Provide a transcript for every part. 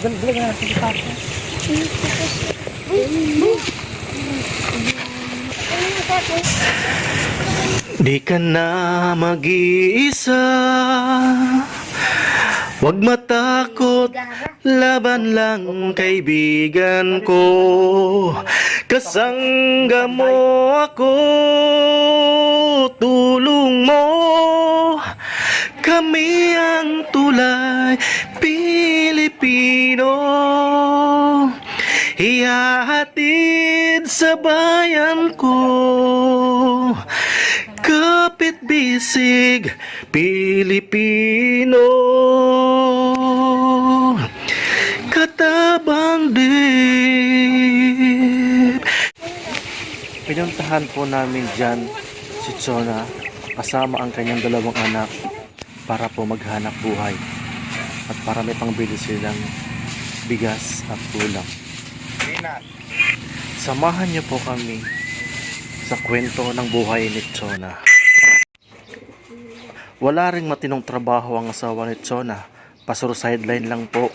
Dali na natin sa papa. Di ka na mag-iisa Huwag matakot Laban lang kaibigan ko Kasangga mo ako Tulong mo Kami ang tulay Pilipino. Ihahatid sa bayan ko. Kapit bisig Pilipino. Katabang dip Pinuntahan po namin dyan si Chona kasama ang kanyang dalawang anak para po maghanap buhay at para may pangbili silang bigas at ulam. Samahan niyo po kami sa kwento ng buhay ni Chona. Wala ring matinong trabaho ang asawa ni Chona. Pasuro sideline lang po.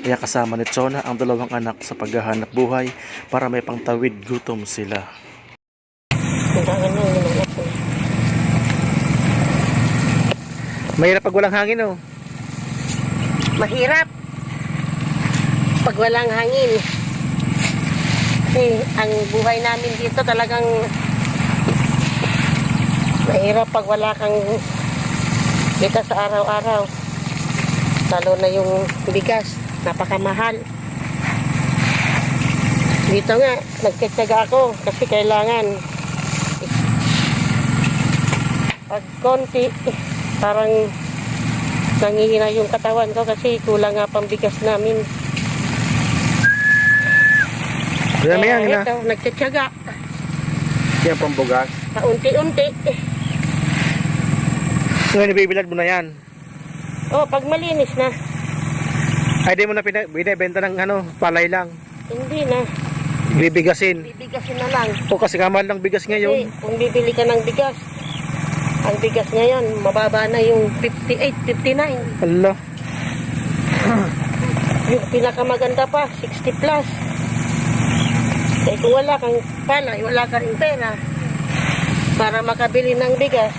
Kaya kasama ni Chona ang dalawang anak sa paghahanap buhay para may pangtawid gutom sila. Kailangan mo yung ako. Mahirap pag walang hangin oh. Mahirap. Pag walang hangin. Kasi ang buhay namin dito talagang mahirap pag wala kang kita sa araw-araw. Lalo na yung bigas. Napakamahal. Dito nga, nagtitsaga ako kasi kailangan pag konti, parang nangihina yung katawan ko kasi kulang nga pang bigas namin. Dami yan, Kaya ina. ito, nagtitsaga. Yan pambugas. Paunti-unti. Ngayon ibibilad mo na yan. Oh, pag malinis na, Ay di mo na binibenta ng ano, palay lang. hindi na. Bibigasin. Bibigasin na lang. O kasi kamal ng bigas Kasi ngayon. kung bibili ka ng bigas, ang bigas ngayon, mababa na yung 58, 59. Hala. Yung pinakamaganda pa, 60 plus. Eh kung wala kang palay, wala ka rin pera para makabili ng bigas,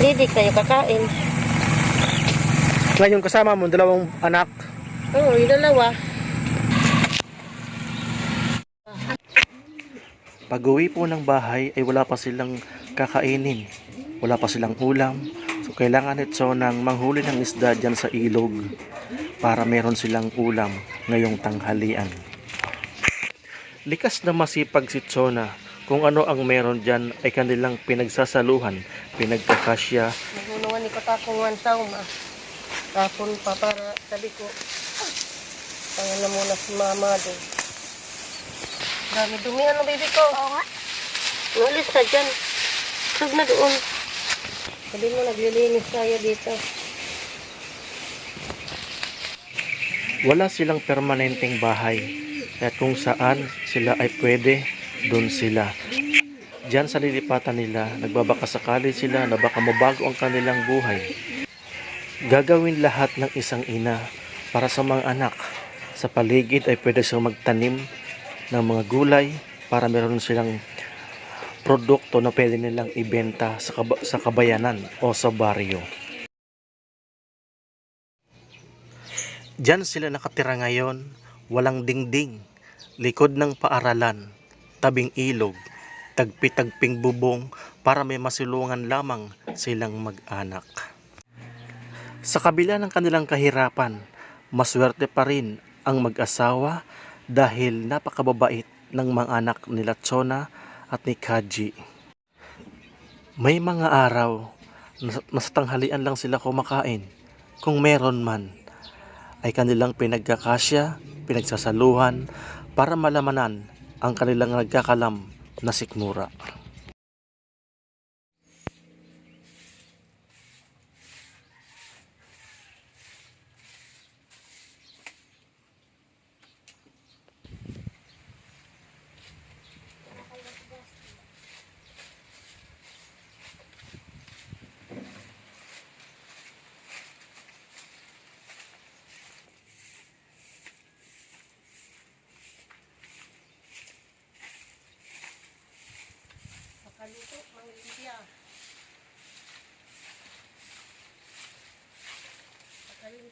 hindi kayo kakain. Ngayon kasama mo dalawang anak. Oo, yung dalawa. Pag uwi po ng bahay ay wala pa silang kakainin. Wala pa silang ulam. So kailangan nito ng manghuli ng isda dyan sa ilog para meron silang ulam ngayong tanghalian. Likas na masipag si Chona kung ano ang meron dyan ay kanilang pinagsasaluhan, pinagkakasya, Nagulungan ni Katakong Sauma. Tapon pa para sabi ko, pangalan muna si mama doon. Dami dumi ano baby ko. Oo nga. Umalis na dyan. Sag na doon. Sabi mo naglilinis tayo dito. wala silang permanenteng bahay. At kung saan sila ay pwede, doon sila. Diyan sa lilipatan nila, nagbabakasakali sila na baka mabago ang kanilang buhay. Gagawin lahat ng isang ina para sa mga anak. Sa paligid ay pwede silang magtanim ng mga gulay para meron silang produkto na pwede nilang ibenta sa, kaba- sa kabayanan o sa baryo. Diyan sila nakatira ngayon, walang dingding, likod ng paaralan, tabing ilog, tagpi-tagping bubong para may masulungan lamang silang mag-anak. Sa kabila ng kanilang kahirapan, maswerte pa rin ang mag-asawa dahil napakababait ng mga anak nila Chona at ni Kaji. May mga araw na na sa tanghalian lang sila kumakain, kung meron man ay kanilang pinagkakasya, pinagsasaluhan para malamanan ang kanilang nagkakalam na sikmura.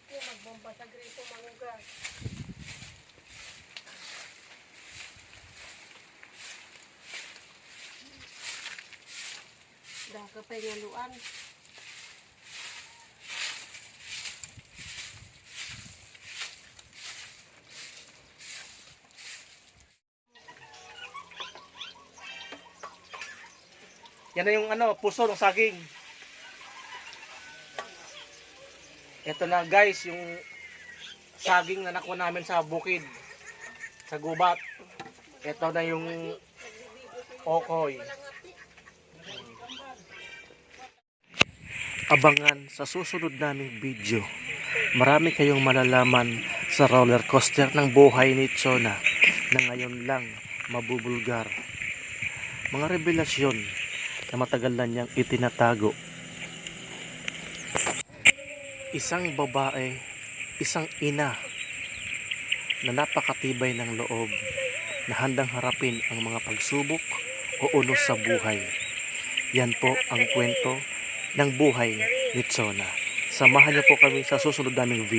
Sige, magbomba sa gripo, manugas. Daka pa yung aluan. Yan na yung ano, puso ng saging. Ito na guys, yung saging na nakuha namin sa bukid. Sa gubat. Ito na yung okoy. Abangan sa susunod naming video. Marami kayong malalaman sa roller coaster ng buhay ni Chona na ngayon lang mabubulgar. Mga revelasyon na matagal na niyang itinatago. Isang babae, isang ina na napakatibay ng loob na handang harapin ang mga pagsubok o unos sa buhay. Yan po ang kwento ng buhay ni Chona. Samahan niyo po kami sa susunod naming video.